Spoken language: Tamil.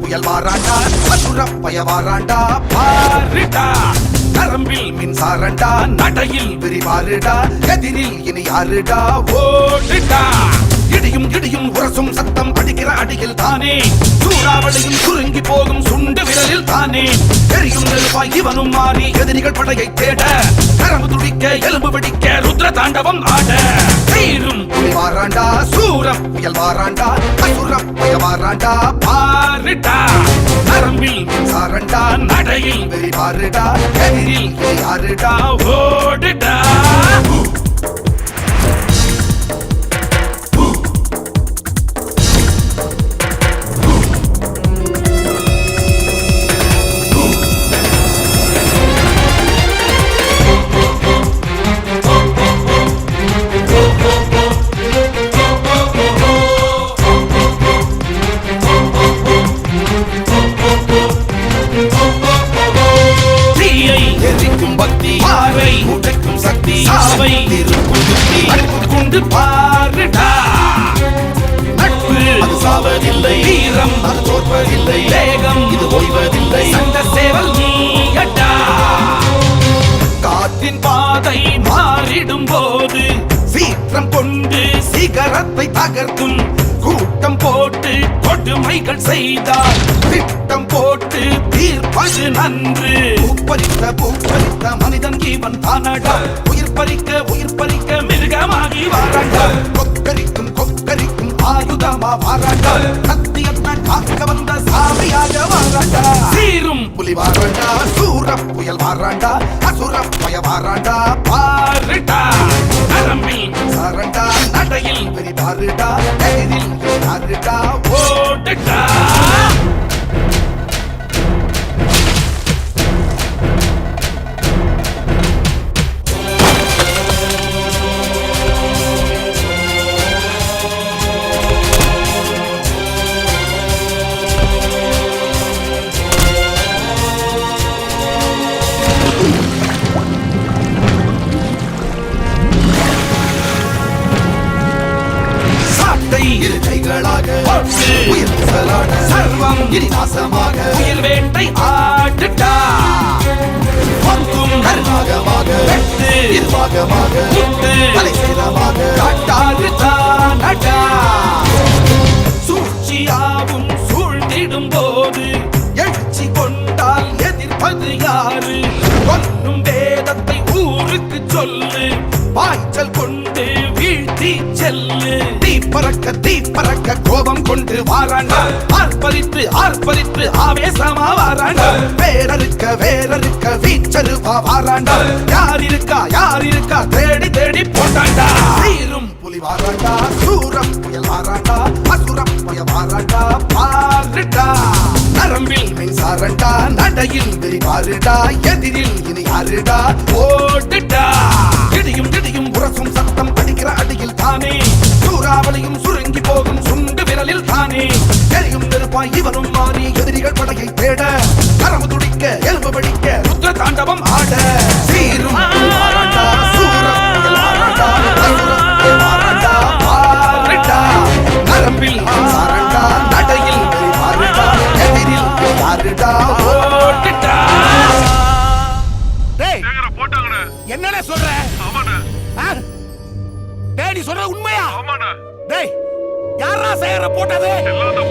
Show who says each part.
Speaker 1: புயல் வாராண்டா அசுர பய வாராண்டா பாருடா. நரம்பில் மின்சாரண்டா நடையில் விரிவாருடா எதிரில் இனி யாருடா ஓடுடா. இடியும் இடியும் உரசும் சத்தம் அடிக்கிற அடியில் தானே. சூறாவளியும் சுருங்கி போகும் சுண்டு விரலில் தானே. தெரியும் நெருப்பாய் இவனும் மாறி எதிரிகள் படையை தேட. கரம்பு துடிக்க எலும்பு பிடிக்க ருத்ர தாண்டவம் ஆட. தீரும் வாராண்டா சூரம் புயல் வாராண்டா அசுரம் புய வாராண்டா பாருடா. நரம்பில் சாரண்டா நடையில் வெறிவாருடா எதிரில் யாருடா ஓடுடா. பார்வை உடைக்கும் சக்தி. சாவை அடுத்து கொண்டு பாருடா. நட்பு அது சாவதில்லை. வீரம் அது தோற்பதில்லை. வேகம் இது ஓய்வதில்லை. சண்ட சேவல் நீயட்டா காற்றின் பாதை மாறிடும் போது சீற்றம் கொண்டு சிகரத்தை தகர்க்கும் கூட்டம் போட்டு கொடுமைகள் செய்தால் திட்டம் போட்டு தீர்ப்பது நன்று. ஜீவன் இவன் தானடா. உயிர் பறிக்க உயிர் பறிக்க மிருகமாகி வாராண்டா கொக்கரிக்கும் கொக்கரிக்கும் ஆயுதமா வாராண்டா சத்தியத்தான் காக்க வந்த சாமியாக வாராண்டா சீரும் புலி வாராண்டா சூர புயல் வாராண்டா அசுர பய வாராண்டா பாருடா நரம்பில் சாரண்டா நடையில் வெறி பாருடா எதிரில் யாருடா இரு கைகளாக உயிர் புசலாட சர்வம் இனி நாசமாக உயிர் வேட்டை ஆட்டுட்டா. பொங்கும் கருநாகமாக வெட்டு இருவாகமாக முட்டு தலை சேதமாக காட்டாறு தானடா சூழ்ச்சியாவும் சூழ்ந்திடும் போது எழுச்சி கொண்டால் எதிர்ப்பது யாரு? கொன்னும் வேதத்தை ஊருக்கு சொல்லு பாய்ச்சல் கொண்டு தீ செல்லு. தீ பறக்க தீ பறக்க கோபம் கொண்டு வாராண்டா ஆர்ப்பரித்து ஆர்ப்பரித்து ஆவேசமா வாராண்டா வேறருக்க வேறருக்க வீச்சருவா வாராண்டா யார் இருக்கா யார் இருக்கா தேடி தேடி போட்டாண்டா சீரும் புலி வாராண்டா சூரம் புயல் வாராண்டா அசுரம் புயல் வாராண்டா பாருடா. நரம்பில் மின்சாரண்டா நடையில் விரிவாருடா எதிரில் இனி யாருடா? ஓடுடா. இடியும் இடியும் உரசும் சத்தம் அடிக்கிற அடியில் தானே? சூறாவளியும் சுருங்கி போகும் சுண்டு விரலில் தானே? தெரியும் நெருப்பாய் இவனும்
Speaker 2: நீ சொல்றது உண்மையா? டேய் யாரா சேகர போட்டது?
Speaker 3: எல்லாம் அந்த